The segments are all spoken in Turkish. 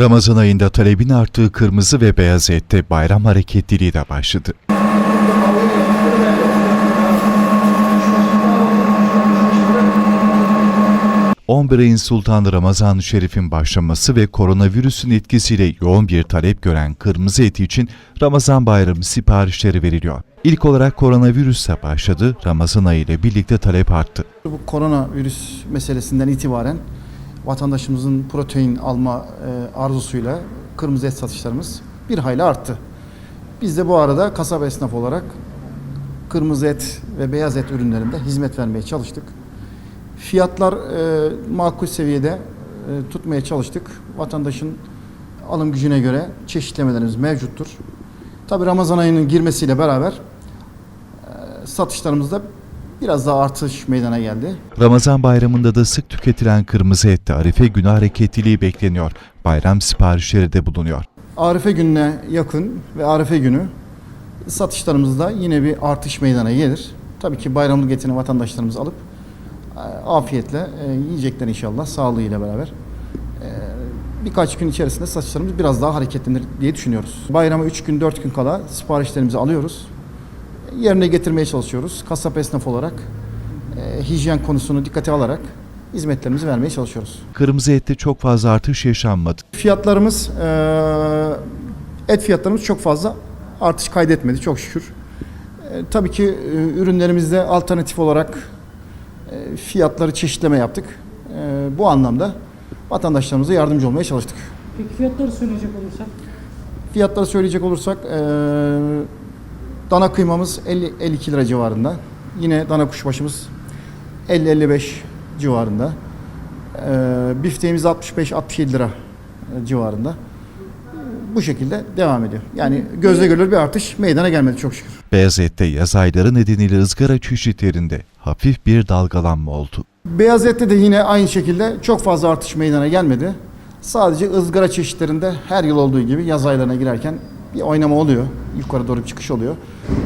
Ramazan ayında talebin arttığı kırmızı ve beyaz ette bayram hareketliliği de başladı. 11 ayın Sultanı Ramazan-ı Şerif'in başlaması ve koronavirüsün etkisiyle yoğun bir talep gören kırmızı eti için Ramazan bayramı siparişleri veriliyor. İlk olarak koronavirüsle başladı, Ramazan ayı ile birlikte talep arttı. Bu koronavirüs meselesinden itibaren vatandaşımızın protein alma e, arzusuyla kırmızı et satışlarımız bir hayli arttı. Biz de bu arada kasaba esnaf olarak kırmızı et ve beyaz et ürünlerinde hizmet vermeye çalıştık. Fiyatlar e, makul seviyede e, tutmaya çalıştık. Vatandaşın alım gücüne göre çeşitlemelerimiz mevcuttur. Tabi Ramazan ayının girmesiyle beraber satışlarımızda biraz daha artış meydana geldi. Ramazan bayramında da sık tüketilen kırmızı ette Arife günü hareketliliği bekleniyor. Bayram siparişleri de bulunuyor. Arife gününe yakın ve Arife günü satışlarımızda yine bir artış meydana gelir. Tabii ki bayramlık etini vatandaşlarımız alıp e, afiyetle e, yiyecekler inşallah sağlığıyla beraber. E, Birkaç gün içerisinde satışlarımız biraz daha hareketlenir diye düşünüyoruz. Bayrama 3 gün 4 gün kala siparişlerimizi alıyoruz. Yerine getirmeye çalışıyoruz. Kasap esnaf olarak e, hijyen konusunu dikkate alarak hizmetlerimizi vermeye çalışıyoruz. Kırmızı ette çok fazla artış yaşanmadı. Fiyatlarımız, eee, et fiyatlarımız çok fazla artış kaydetmedi çok şükür. E, tabii ki e, ürünlerimizde alternatif olarak e, fiyatları çeşitleme yaptık. E, bu anlamda vatandaşlarımıza yardımcı olmaya çalıştık. Peki fiyatları söyleyecek olursak? Fiyatları söyleyecek olursak e, dana kıymamız 50-52 lira civarında. Yine dana kuşbaşımız 50-55 civarında. E, bifteğimiz 65-67 lira e, civarında. Bu şekilde devam ediyor. Yani gözle görülür bir artış meydana gelmedi çok şükür. Beyaz ette yaz ayları nedeniyle ızgara çeşitlerinde hafif bir dalgalanma oldu. Beyaz ette de yine aynı şekilde çok fazla artış meydana gelmedi. Sadece ızgara çeşitlerinde her yıl olduğu gibi yaz aylarına girerken bir oynama oluyor. Yukarı doğru bir çıkış oluyor.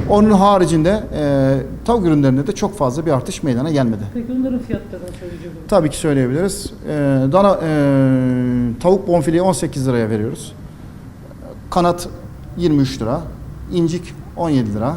Onun haricinde e, tavuk ürünlerinde de çok fazla bir artış meydana gelmedi. Peki onların fiyatlarını söyleyecek olursak? Tabii ki söyleyebiliriz. E, dana e, tavuk bonfileyi 18 liraya veriyoruz. Kanat 23 lira. incik 17 lira.